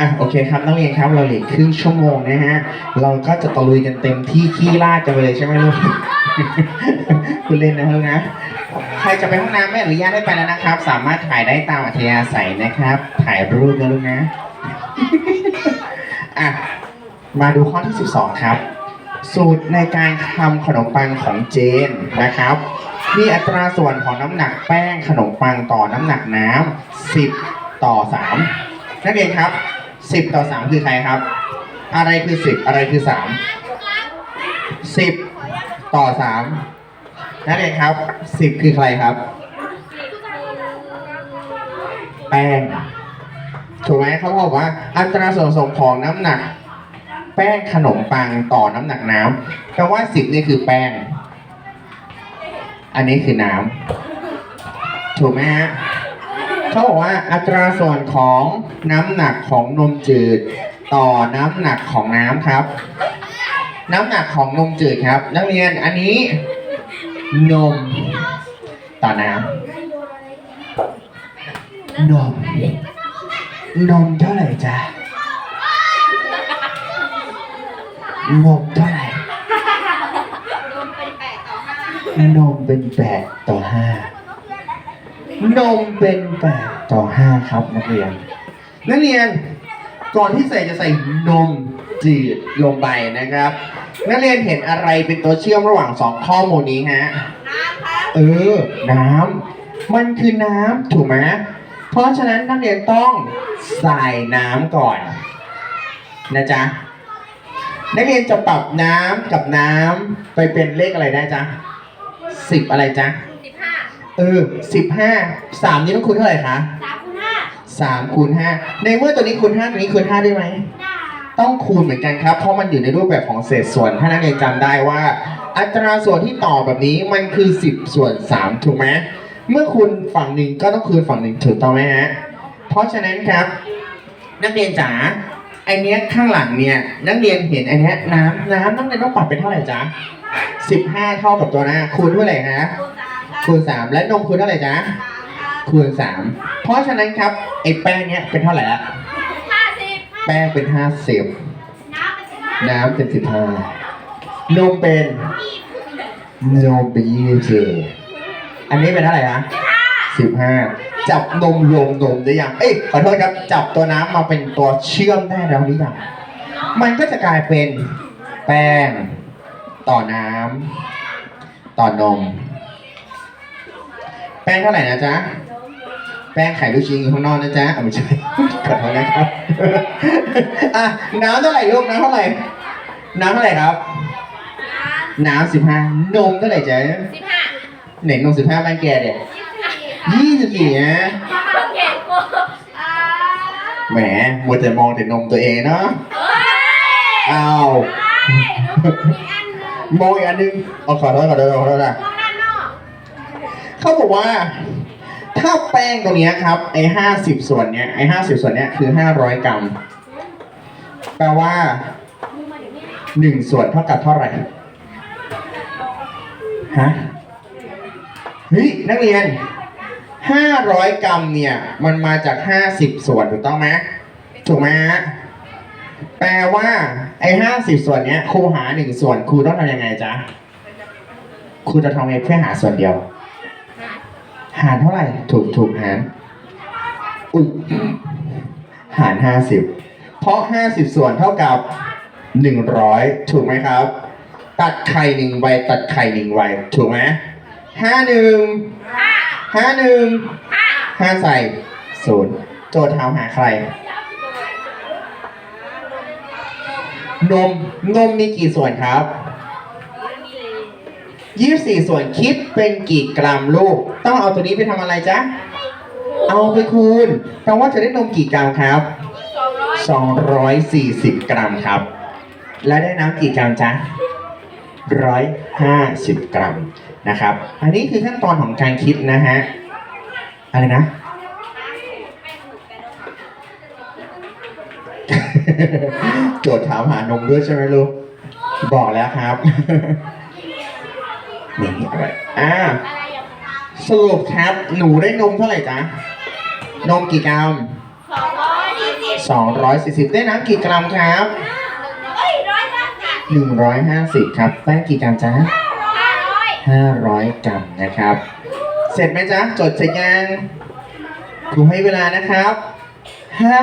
อะโอเคครับนักเรียนครับเราเหลือครึ่งชั่วโมงนะฮะเราก็จะตะลุยกันเต็มที่ขี้ลาดกันไปเลยใช่ไหมลูกคุณเล่นนะลูกนะใครจะไปห้องน้ำไม่อนุญาตให้ไปแล้วนะครับ สามารถถ่ายได้ตามอัธยาศัยนะครับ ถ่ายรูปนะลูกนะอะมาดูข้อที่ 12 ครับ สูตรในการทำขนมปังของเจนนะครับมีอัตราส่วนของน้ำหนักแป้งขนมปังต่อน้ำหนักน้ำ10 ต่อ 3 นักเรียนครับ 10ต่อ3คือใครครับ อะไรคือ10อะไรคือ3 10ต่อ3นักเรียนครับ10คือใครครับ แป้งถูกไหมเขาบอกว่า อัตราส่วนผสมของน้ำหนัก แป้งขนมปังต่อน้ำหนักน้ำแปลว่าสิบนี่คือแป้ง อันนี้คือน้ำถูกไหมฮะ เขาบอกว่าอัตราส่วนของน้ำหนักของนมจืด ต่อน้ำหนักของน้ำครับ น้ำหนักของนมจืดครับ นักเรียนอันนี้ นม ต่อน้ำนม นมเท่าไหร่จ๊ะนมเท่าไหร่นมเป็นแปดต่อห้านมเป็นแปด ต่อห้าครับนักเรียน นักเรียนก่อนที่ใส่จะใส่นมจืดลงไปนะครับ นักเรียนเห็นอะไรเป็นตัวเชื่อมระหว่างสองข้อมูลนี้ฮะเออ น้ำมันคือน้ำถูกไหมเพราะฉะนั้นนักเรียนต้องใส่น้ำก่อน นะจ๊ะนักเรียนจะปรับน้ำกับน้ำไปเป็นเลขอะไรได้จ๊ะสิบอะไรจ๊ะสิบห้า เออสิบห้าสามนี้ต้องคูณเท่าไหร่คะสามคูณห้าสามคูณห้าในเมื่อตัวนี้คูณห้าตัวนี้คูณห้าได้ไหมได้ต้องคูณเหมือนกันครับ เพราะมันอยู่ในรูปแบบของเศษส่วน ถ้านักเรียนจำได้ว่า อัตราส่วนที่ต่อแบบนี้มันคือ 10 ส่วน 3 ถูกไหมเมื่อคูณฝั่งหนึ่งก็ต้องคูณฝั่งหนึ่งถูกต้องไหมฮะ เพราะฉะนั้นครับ นักเรียนจ๋าไอเนี้ยข้างหลังเนี่ยนักเรียนเห็นไอเนี้ยน้ำน้ำนักเรียนต้องปรับเป็นเท่าไหร่จ๊ะ15 เท่ากับตัวหน้าคูณเท่าไหร่ฮะ คูณสามครับคูณ3และนมคูณเท่าไหร่จ๊ะสามครับคูณ3เพราะฉะนั้นครับไอแป้งเนี้ยเป็นเท่าไหร่ละห้าสิบแป้งเป็น50น้ำเป็นสิบห้าน้ำเป็น15นมเป็นนมเป็นยี่สิบอันนี้เป็นเท่าไหร่นะสิบห้าจับนมรวมนมได้ยัง เอ้ยขอโทษครับ จับตัวน้ำมาเป็นตัวเชื่อมได้แล้วหรือยัง มันก็จะกลายเป็นแป้งต่อน้ำต่อนม แป้งเท่าไหร่นะจ๊ะ แป้งไข่ลูกชิ้นอยู่ข้างนอกนะจ๊ะอะไม่ใช่ขอโทษนะครับอะน้ำเท่าไหร่ลูกน้ำเท่าไหร่ น้ำเท่าไหร่ครับ น้ำสิบห้านมเท่าไหร่จ๊ะสิบห้าไหนนมสิบห้าบ้านแกเด็กยี่สิบสี่ครับยี่สิบสี่นะโอเคกูอ่าแหมมัวแต่มองแต่นมตัวเองเนาะเฮ้ยอ้าวใช่ดูอีกอันหนึ่งมองอีกอันนึงเอาขอโทษขอโทษขอโทษนะ เขาบอกว่า ถ้าแป้งตรงนี้ครับไอ้ห้าสิบส่วนเนี้ยไอ้ห้าสิบส่วนเนี้ยคือห้าร้อยกรัมแปลว่าหนึ่งส่วนเท่ากับเท่าไหร่ฮะเฮ้ยนักเรียนห้าร้อยกรัมเนี่ย มันมาจากห้าสิบส่วนถูกต้องไหมถูกไหมฮะแปลว่าไอ้ห้าสิบส่วนเนี้ยครูหาหนึ่งส่วนครูต้องทำยังไงจ๊ะครูจะทำยังไงเพื่อหาส่วนเดียว หารเท่าไหร่ ถูกถูกหาร อุ้ยหารห้าสิบเพราะห้าสิบส่วนเท่ากับหนึ่งร้อยถูกไหมครับ ตัดไข่หนึ่งใบตัดไข่หนึ่งใบถูกไหมห้าหนึ่งห้าห้าหนึ่งห้าห้าใส่ศูนย์โจทย์ถามหาใคร นมนมมีกี่ส่วนครับ ยี่สิบสี่ส่วนคิดเป็นกี่กรัมลูก ต้องเอาตัวนี้ไปทำอะไรจ๊ะ เอาไปคูณแปลว่าจะได้นมกี่กรัมครับสองร้อย240กรัมครับ และได้น้ำกี่กรัมจ๊ะ150กรัมนะครับ อันนี้คือขั้นตอนของการคิดนะฮะ อะไรนะ โจทย์ถามหานมด้วยใช่ไหมลูก บอกแล้วครับ นี่อะไรอ่าอะไรอย่างสรุปครับ หนูได้นมเท่าไหร่จ๊ะ นมกี่กรัมสองร้อยยี่สิบ240ได้น้ำกี่กรัมครับเอ้ยร้อยห้าสิบ150ครับแป้งกี่กรัมจ๊ะห้าร้อย500กรัมนะครับ เสร็จไหมจ๊ะ จดเสร็จยังครูให้เวลานะครับ5ห้า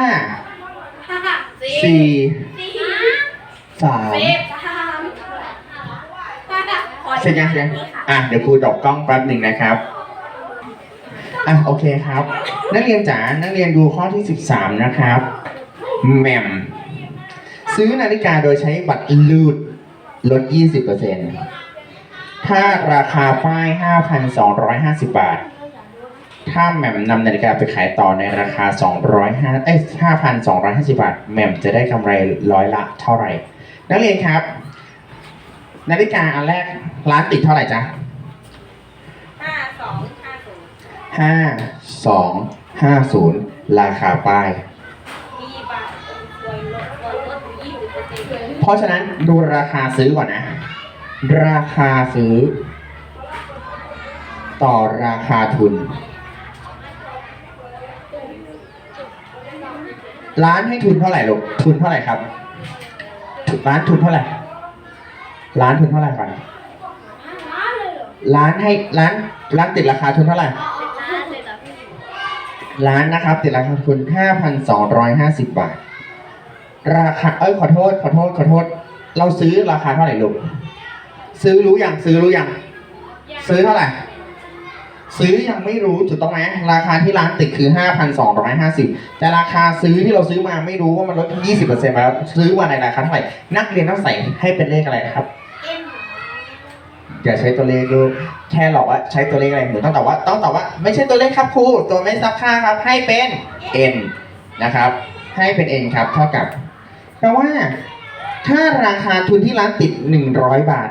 สี่4สี่3สิบสาม เสร็จยังเสร็จยังอะเดี๋ยวครูดอกกล้องแป๊บหนึ่งนะครับอะโอเคครับ นักเรียนจ๋านักเรียนดูข้อที่ 13 นะครับแหม่มซื้อนาฬิกาโดยใช้บัตรลูดลด 20%ถ้าราคาป้าย 5,250 บาท ถ้าแหม่มนำนาฬิกาไปขายต่อในราคา 205เอ้ย5,250 บาทแหม่มจะได้กำไรร้อยละเท่าไหร่ นักเรียนครับ นาฬิกาอันแรกร้านติดเท่าไหร่จ๊ะห้าสองห้าศูนย์ห้าสองห้าศูนย์ราคาป้าย มีบาทควรลดควรลดยี่สิบเปอร์เซ็นต์ เพราะฉะนั้นดูราคาซื้อก่อนนะ ราคาซื้อ ต่อราคาทุน ร้านให้ทุนเท่าไหร่ลูกทุนเท่าไหร่ครับ ร้านทุนเท่าไหร่ ร้านทุนเท่าไหร่ก่อนล้านเลยเหรอร้านให้ร้านร้านติดราคาทุนเท่าไหร่ล้านเลยเหรอพี่ร้านนะครับติดราคาทุน5,250บาท ราคาเอ้ยขอโทษขอโทษขอโทษ เราซื้อราคาเท่าไหร่ลูกซื้อรู้อยังซื้อรู้อยังซื้อเท่าไหร่ซื้อยังไม่รู้ถูกต้องไหมราคาที่ร้านติดคือ 5,250 แต่ราคาซื้อที่เราซื้อมาไม่รู้ว่ามันลด 20%แล้วซื้อมาในราคาเท่าไหร่นักเรียนต้องใส่ให้เป็นเลขอะไรครับ อ็มอย่าใช้ตัวเลขลูกแค่หลอกว่าใช้ตัวเลขอะไรหนูต้องตอบว่าต้องตอบว่า ไม่ใช่ตัวเลขครับครูตัวไม่ซับค่าครับ ให้เป็น n นะครับ ให้เป็น n ครับ เท่ากับแปลว่า ถ้าราคาทุนที่ร้านติด 100 บาท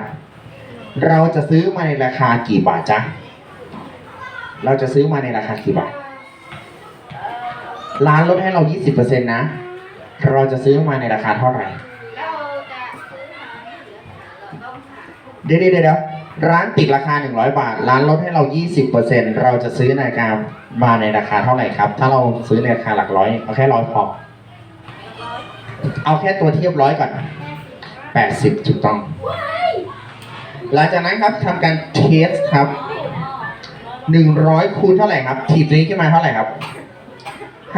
เราจะซื้อมาในราคากี่บาทจ๊ะเราจะซื้อมาในราคากี่บาทร้านลดให้เรา 20%นะ เราจะซื้อมาในราคาเท่าไหร่เราจะซื้อหาไม่เหลือเราต้องหาเดี๋ยวเดี๋ยวเดี๋ยว ร้านติดราคา 100 บาท ร้านลดให้เรา 20%เราจะซื้อนาฬิกามาในราคาเท่าไหร่ครับ ถ้าเราซื้อในราคาหลักร้อยเอาแค่ร้อยพอ เอาแค่ตัวเทียบร้อยก่อน 80ถูกต้อง หลังจากนั้นครับทำการเทสครับ 100คูณเท่าไหร่ครับ ถีบนี้ขึ้นมาเท่าไหร่ครับ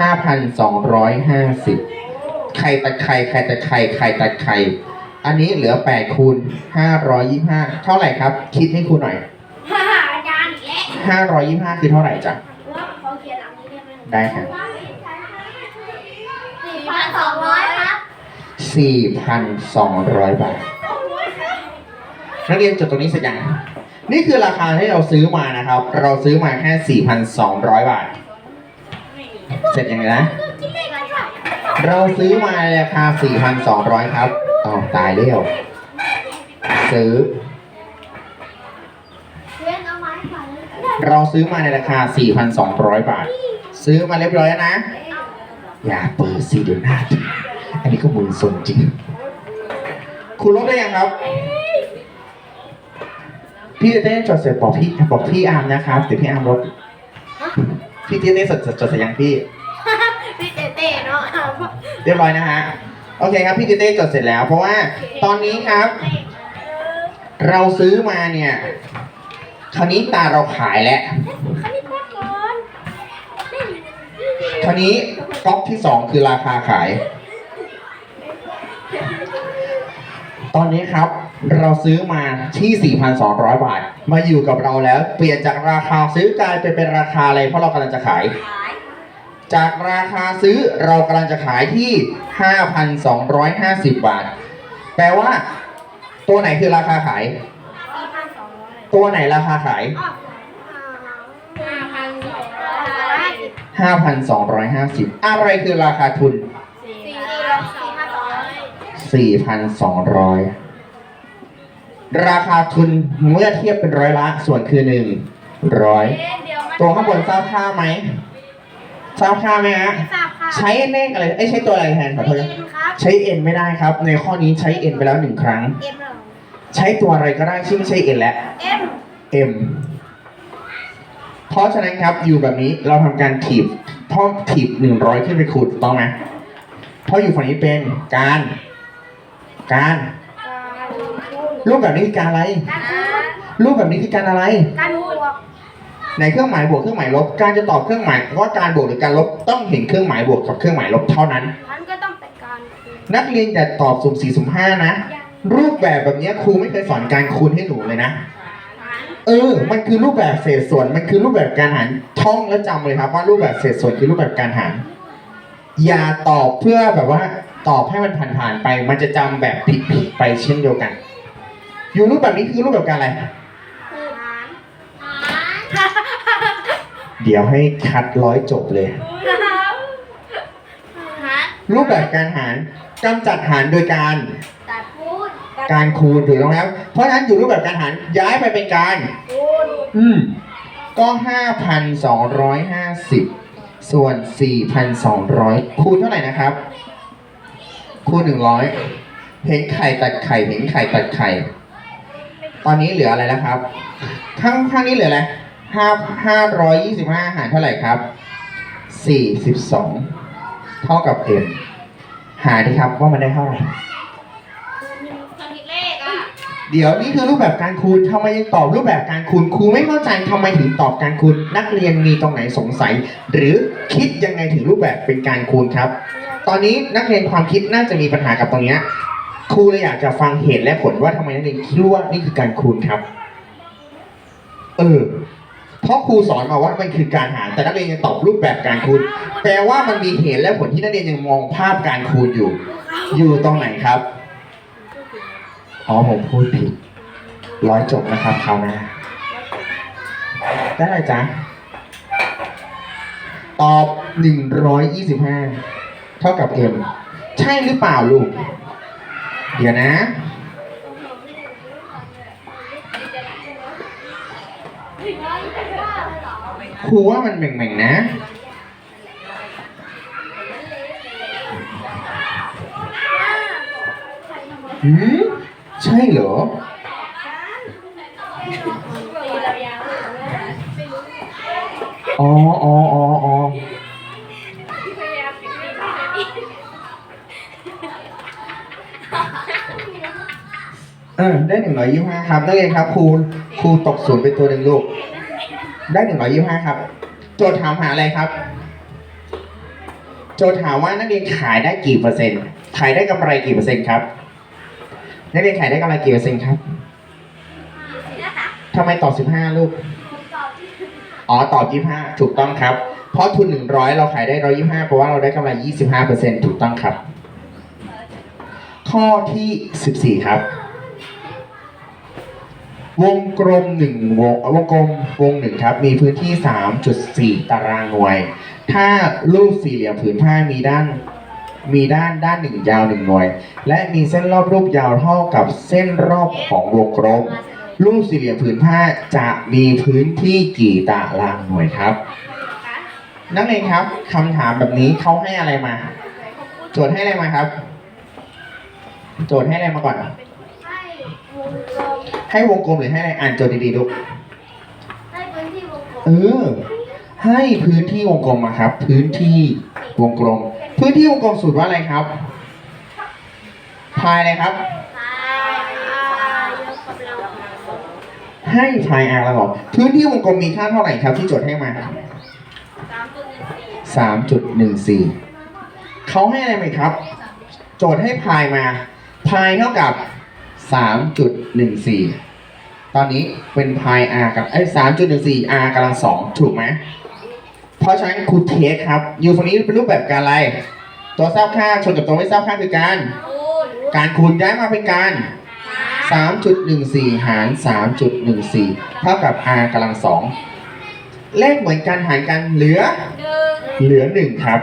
5,250 ไข่ตัดไข่ไข่ตัดไข่ไข่ตัดไข่ อันนี้เหลือ8คูณ525เท่าไหร่ครับ คิดให้ครูหน่อยฮ่าอาจารย์อีกแล้ว525คือเท่าไหร่จ๊ะว่าเขาเขียนอันนี้ได้ไหมได้ครับสี่พันสองร้อยครับ4,200บาทนักเรียนจดตรงนี้เสร็จยังนี่คือราคาที่เราซื้อมานะครับ เราซื้อมาแค่ 4,200 บาท เสร็จยังไงนะ เราซื้อมาในราคา 4,200 ครับ อ๋อตายแล้วซื้อเว้นเอาไม้ก่อนเลยเราซื้อมาในราคา 4,200 บาท ซื้อมาเรียบร้อยแล้วนะ อย่าเปิดสิเดี๋ยวหน้าดูอันนี้ก็มือสนจริง คุณลบได้ยังครับ พี่เต้จดเสร็จบอกพี่บอกพี่อาร์มนะครับ เดี๋ยวพี่อาร์มลบพี่เต้จดจดจดเสร็จยังพี่ พี่เต้เต้เนาะเรียบร้อยนะฮะ โอเคครับพี่เต้จดเสร็จแล้ว เพราะว่าตอนนี้ครับ เราซื้อมาเนี่ยคราวนี้ตาเราขายแล้วคราวนี้ก๊อกที่สองคือราคาขาย ตอนนี้ครับเราซื้อมาที่ 4,200 บาท มาอยู่กับเราแล้ว เปลี่ยนจากราคาซื้อกลายไปเป็นราคาอะไรเพราะเรากำลังจะขาย จากราคาซื้อเรากำลังจะขายที่ 5,250 บาท แปลว่า ตัวไหนคือราคาขายสี่พันสองร้อยตัวไหนราคาขายอ๋อห้าพันสองร้อยห้าสิบ5,250 อะไรคือราคาทุนสี่สี่พันสองร้อย4,200 ราคาทุนเมื่อเทียบเป็นร้อยละ ส่วนคือหนึ่งร้อยเอ๊ะเดี๋ยวมันตัวข้างบนทราบค่าไหม ทราบค่าไหมฮะไม่ทราบค่ะใช้เลขอะไรเอ้ยใช้ตัวอะไรแทนขอโทษนะเอ็มครับใช้ n ไม่ได้ครับ ในข้อนี้ใช้ n ไปแล้วหนึ่งครั้ง เอ็มเหรอใช้ตัวอะไรก็ได้ที่ไม่ใช่ n แล้ว เอ็ม m เพราะฉะนั้นครับอยู่แบบนี้เราทำการถีบท่อถีบหนึ่งร้อยขึ้นไปคูณถูกต้องไหมเพราะอยู่ฝั่งนี้เป็นการ การการคูณรูปแบบนี้คือการอะไร การคูณรูปแบบนี้คือการอะไร การบวก ในเครื่องหมายบวกเครื่องหมายลบ การจะตอบเครื่องหมายว่าการบวกหรือการลบต้องเห็นเครื่องหมายบวกกับเครื่องหมายลบเท่านั้นมันก็ต้องเป็นการคูณนักเรียนจะตอบสุ่มสี่สุ่มห้านะ รูปแบบแบบนี้ครูไม่เคยสอนการคูณให้หนูเลยนะ หารเออ มันคือรูปแบบเศษส่วน มันคือรูปแบบการหารท่องแล้วจำเลยครับ ว่ารูปแบบเศษส่วนคือรูปแบบการหาร อย่าตอบเพื่อแบบว่าตอบให้มันผ่านๆไป มันจะจำแบบผิดๆไปเช่นเดียวกัน อยู่รูปแบบนี้คือรูปแบบการอะไร หารหาร เดี๋ยวให้คัดร้อยจบเลยหารรูปแบบการหารกำจัดหารโดยการตัดคูณการคูณถูกต้องแล้ว เพราะฉะนั้นอยู่รูปแบบการหารย้ายไปเป็นการคูณอืม ก็ห้าพันสองร้อยห้าสิบส่วนสี่พันสองร้อยคูณเท่าไหร่นะครับ คูณหนึ่งร้อยเห็นไข่ตัดไข่เห็นไข่ตัดไข่ ตอนนี้เหลืออะไรแล้วครับ ข้างข้างนี้เหลืออะไร ห้าห้าร้อยยี่สิบห้าหารเท่าไหร่ครับสี่สิบสองเท่ากับ m หาดิครับว่ามันได้เท่าไหร่ทำผิดเลขอะเดี๋ยวนี่คือรูปแบบการคูณทำไมยังตอบรูปแบบการคูณครูไม่เข้าใจทำไมถึงตอบการคูณนักเรียนมีตรงไหนสงสัย หรือคิดยังไงถึงรูปแบบเป็นการคูณครับ ตอนนี้นักเรียนความคิดน่าจะมีปัญหากับตรงเนี้ยครูเลยอยากจะฟังเหตุและผลว่าทำไมนักเรียนคิดว่านี่คือการคูณครับ เออ เพราะครูสอนมาว่ามันคือการหาร แต่นักเรียนยังตอบรูปแบบการคูณแปลว่ามันมีเหตุและผลที่นักเรียนยังมองภาพการคูณอยู่ อยู่ตรงไหนครับอ๋อผมพูดผิดร้อยจบนะครับคราวหน้าได้จ๊ะตอบหนึ่งร้อยยี่สิบห้าเท่ากับเอ็มใช่หรือเปล่าลูก เดี๋ยวนะ ครูว่ามันแหม่งๆนะ หืม ใช่เหรอ อ๋ออ๋ออ๋ออ๋อเออได้หนึ่งร้อยยี่ห้าครับนักเรียนครับครูครูตกศูนย์ไปตัวหนึ่งลูก ได้หนึ่งร้อยยี่ห้าครับ โจทย์ถามหาอะไรครับ โจทย์ถามว่านักเรียนขายได้กี่เปอร์เซ็นต์ ขายได้กำไรกี่เปอร์เซ็นต์ครับ นักเรียนขายได้กำไรกี่เปอร์เซ็นต์ครับทำไมตอบสิบห้าลูก อ๋อตอบยี่ห้าถูกต้องครับ เพราะทุนหนึ่งร้อยเราขายได้ร้อยยี่ห้าเพราะว่าเราได้กำไรยี่สิบห้าเปอร์เซ็นถูกต้องครับ ข้อที่สิบสี่ครับ วงกลมหนึ่งวงวงกลมวงหนึ่งครับ มีพื้นที่สามจุดสี่ตารางหน่วย ถ้ารูปสี่เหลี่ยมผืนผ้ามีด้านมีด้านด้านหนึ่งยาวหนึ่งหน่วย และมีเส้นรอบรูปยาวเท่ากับเส้นรอบของวงกลม รูปสี่เหลี่ยมผืนผ้าจะมีพื้นที่กี่ตารางหน่วยครับ นักเรียนครับคำถามแบบนี้เขาให้อะไรมา โจทย์ให้อะไรมาครับ โจทย์ให้อะไรมาก่อน ให้วงกลมให้วงกลมหรือให้อะไรอ่านโจทย์ดีๆลูกให้พื้นที่วงกลมเออ ให้พื้นที่วงกลมมาครับ พื้นที่วงกลม พื้นที่วงกลมสูตรว่าอะไรครับ พายอะไรครับ พายยกกำลังให้พายอาร์แล้วเหรอพื้นที่วงกลมมีค่าเท่าไหร่ครับที่โจทย์ให้มาสามตัวหนึ่งสี่สามจุดหนึ่งสี่เขาให้อะไรไหมครับ โจทย์ให้พายมา พายเท่ากับ สามจุดหนึ่งสี่ตอนนี้เป็นพาย r กับไอ้สามจุดหนึ่งสี่ r กำลังสองถูกไหมเพราะฉะนั้นครูเทสครับ อยู่ฝั่งนี้เป็นรูปแบบการอะไร ตัวทราบค่าชนกับตัวไม่ทราบค่าคือการคูณการคูณย้ายมาเป็นการหาร3.14หาร3.14เท่ากับ r กำลังสองเลขเหมือนกันหารกันเหลือหนึ่งเหลือหนึ่งครับ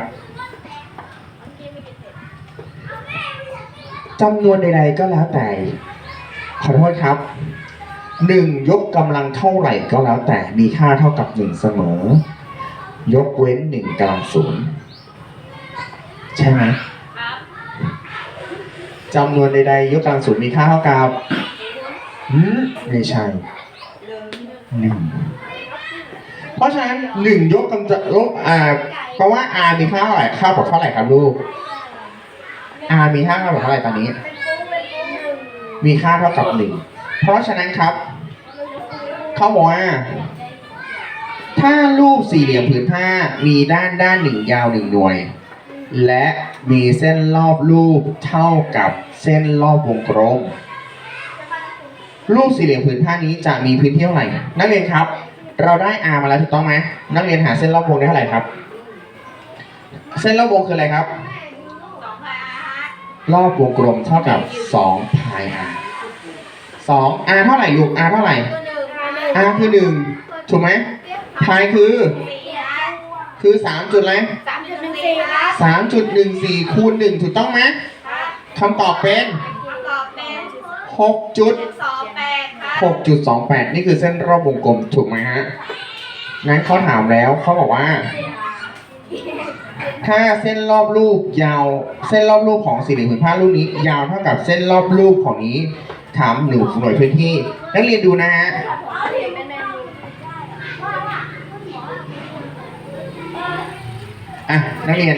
จำนวนใดๆก็แล้วแต่ ขอโทษครับหนึ่งยกกำลังเท่าไหร่ก็แล้วแต่มีค่าเท่ากับหนึ่งเสมอ ยกเว้นหนึ่งกำลังศูนย์ใช่ไหมครับจำนวนใดๆยกกำลังศูนย์มีค่าเท่ากับอืมไม่ใช่หนึ่งเพราะฉะนั้นหนึ่งยกกำลังลบอ่าเพราะว่า r มีค่าเท่าไหร่ค่ากับเท่าไหร่ครับลูก r มีค่าเท่ากับเท่าไหร่ตอนนี้ มีค่าเท่ากับหนึ่งเพราะฉะนั้นครับเขาบอกว่า ถ้ารูปสี่เหลี่ยมผืนผ้ามีด้านด้านหนึ่งยาวหนึ่งหน่วย และมีเส้นรอบรูปเท่ากับเส้นรอบวงกลม รูปสี่เหลี่ยมผืนผ้านี้จะมีพื้นที่เท่าไหร่ นักเรียนครับ เราได้ r มาแล้วถูกต้องไหมนักเรียนหาเส้นรอบวงได้เท่าไหร่ครับ เส้นรอบวงคืออะไรครับ รอบวงกลมเท่ากับ2พาย r 2 r เท่าไหร่ลูก r เท่าไหร่ตัวหนึ่ง r คือ1ถูกไหมพายคือ คือ3จุดอะไรสามจุดหนึ่งสี่ครับ3.14คูณ1ถูกต้องไหมคำตอบเป็นประกอบเป็น6จุดสองแปดครับ6.28 นี่คือเส้นรอบวงกลมถูกไหมฮะ งั้นเขาถามแล้วเขาบอกว่า ถ้าเส้นรอบรูปยาว เส้นรอบรูปของสี่เหลี่ยมผืนผ้ารูปนี้ ยาวเท่ากับเส้นรอบรูปของนี้ถามหนูหน่วยพื้นที่ นักเรียนดูนะฮะอะนักเรียน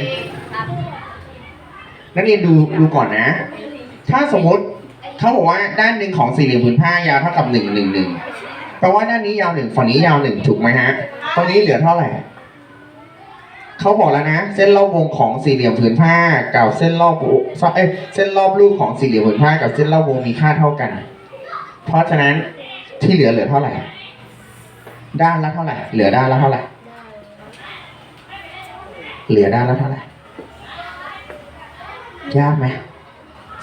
นักเรียนดูดูก่อนนะ ถ้าสมมติเขาบอกว่าด้านหนึ่งของสี่เหลี่ยมผืนผ้ายาวเท่ากับหนึ่งหนึ่งหนึ่งแปลว่าด้านนี้ยาวหนึ่งฝั่งนี้ยาวหนึ่งถูกไหมฮะตรงนี้เหลือเท่าไหร่ เขาบอกแล้วนะ เส้นรอบวงของสี่เหลี่ยมผืนผ้ากับเส้นรอบเอ้ยเส้นรอบรูปของสี่เหลี่ยมผืนผ้ากับเส้นรอบวงมีค่าเท่ากัน เพราะฉะนั้นที่เหลือเหลือเท่าไหร่ ด้านละเท่าไหร่ เหลือด้านละเท่าไหร่ เหลือด้านละเท่าไหร่ ยากไหม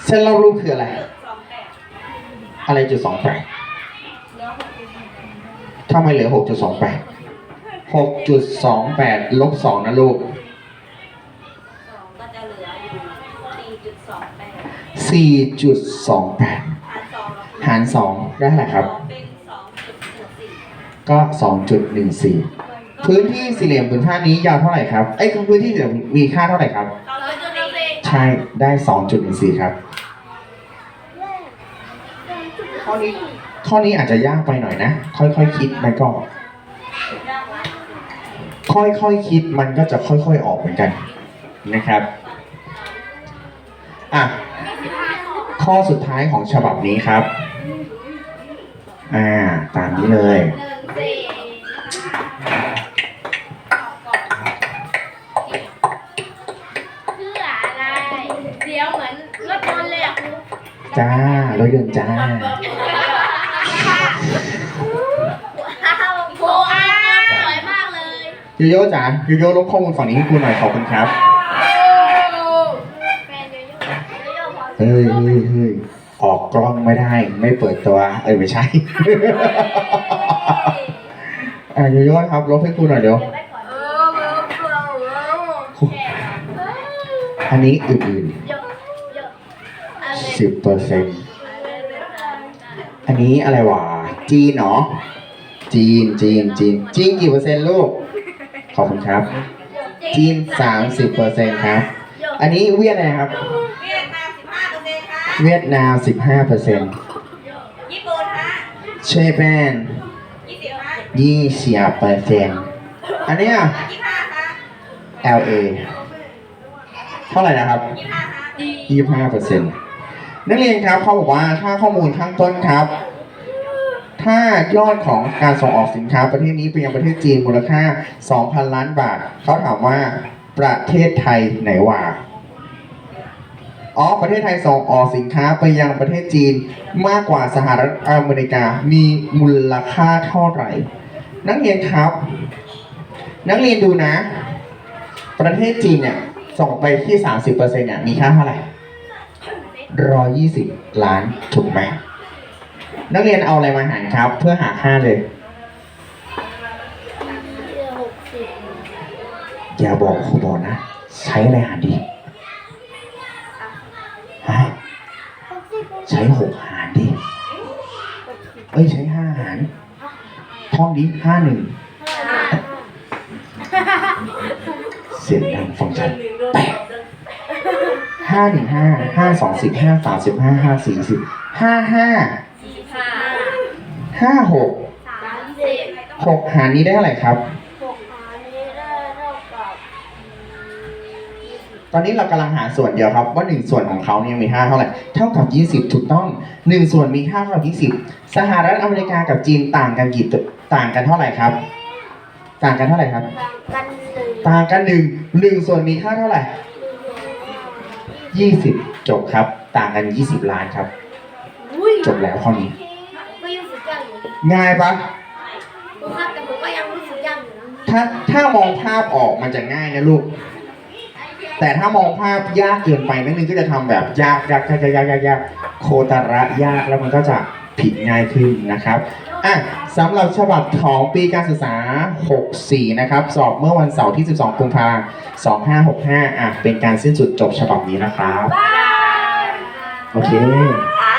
เส้นรอบรูปคืออะไรองแปดอะไรจุดสองแปดทำไมเหลือหกจุดสองแปด หกจุดสองแปดลบสองนะลูกสองก็จะเหลืออยู่สี่จุดสองแปดสี่จุดสองแปดหารสองเราหารสองได้เท่าไหร่ครับ สองเป็นสองจุดหนึ่งสี่ก็สองจุดหนึ่งสี่พื้นที่สี่เหลี่ยมผืนผ้านี้ยาวเท่าไหร่ครับ เอ้ยพื้นที่สี่เหลี่ยมมีค่าเท่าไหร่ครับสองจุดหนึ่งสี่ใช่ได้สองจุดหนึ่งสี่ครับ ข้อนี้ข้อนี้อาจจะยากไปหน่อยนะ ค่อยๆ คิดมันก็ ค่อยๆคิดมันก็จะค่อยๆออกเหมือนกันนะครับอะข้อสุดท้ายของฉบับนี้ครับอ่าตามนี้เลยเพื่ออะไรเดี๋ยวเหมือนรถยนต์เลยอะครูจ้ารถยนต์จ้า โยโย่จ๋าโยโย่ลบข้อมูลฝั่งนี้ให้ครูหน่อยขอบคุณครับเฮ้ยเฮ้ยเฮ้ยออกกล้องไม่ได้ ไม่เปิดตัว เอ้ยไม่ใช่ อะโยโย่ครับลบให้ครูหน่อยเดี๋ยว อันนี้อื่นๆสิบเปอร์เซ็นต์อันนี้อะไรวะจีนเนาะจีนจีนจีนจีนกี่เปอร์เซ็นต์ลูก ขอบคุณครับจีนสามสิบเปอร์เซ็นต์ครับ อันนี้เวียดอะไรครับ เวียดนามสิบห้าเปอร์เซ็นต์ค่ะเวียดนามสิบห้าเปอร์เซ็นต์ญี่ปุ่นฮะเชแปนยี่สิบฮะยี่สิบเปอร์เซ็นต์อันเนี้ย ยี่ห้าฮะ LA เท่าไหร่นะครับ ยี่ห้าฮะยี่ห้าเปอร์เซ็นต์นักเรียนครับเขาบอกว่าถ้าข้อมูลข้างต้นครับ ถ้ายอดของการส่งออกสินค้าประเทศนี้ไปยังประเทศจีนมูลค่า 2,000 ล้านบาท เขาถามว่าประเทศไทยไหนว่าอ๋อประเทศไทยส่งออกสินค้าไปยังประเทศจีนมากกว่าสหรัฐอเมริกา มีมูลค่าเท่าไหร่ นักเรียนครับ นักเรียนดูนะ ประเทศจีนเนี่ยส่งไปที่ 30%เนี่ยมีค่าเท่าไหร่ร้อยี่สิบล้านถูกไหม นักเรียนเอาอะไรมาหารครับ เพื่อหาค่าเลย อย่าบอกครูบอกนะ ใช้อะไรหารดีฮะใช้หกหารดิเอ้ยใช้ห้าหารท่องดิห้าหนึ่งเสียงดังฟังชัดแปดห้าหนึ่งห้าห้าสองสิบห้าสามสิบห้าห้าสี่สิบห้าห้า ห้าหกสามสิบหกหารนี้ได้เท่าไหร่ครับ หกหารนี้ได้เท่ากับยี่สิบตอนนี้เรากำลังหาส่วนเดียวครับ ว่าหนึ่งส่วนของเขาเนี่ยมีค่าเท่าไหร่เท่ากับ20ถูกต้องหนึ่งส่วนมีค่าเท่ากับ20สหรัฐอเมริกากับจีนต่างกันกี่ตัวต่างกันเท่าไหร่ครับ ต่างกันเท่าไหร่ครับกันหนึ่งต่างกันหนึ่งหนึ่งส่วนมีค่าเท่าไหร่ยี่สิบจบครับ ต่างกันยี่สิบล้านครับอุ้ยจบแล้วข้อนี้ ก็ยังรู้สึกยากอยู่ ง่ายปะครูครับแต่ผมก็ยังรู้สึกยากอยู่นะถ้าถ้ามองภาพออกมันจะง่ายนะลูก แต่ถ้ามองภาพยากเกินไปนักเรียนก็จะทำแบบยากยากยากยากยากยากโคตรระยากแล้วมันก็จะผิดง่ายขึ้นนะครับอะสำหรับฉบับของปีการศึกษา 64 นะครับ สอบเมื่อวันเสาร์ที่ 12 กุมภาพันธ์ 2565 อะ เป็นการสิ้นสุดจบฉบับนี้นะครับ โอเคอ่า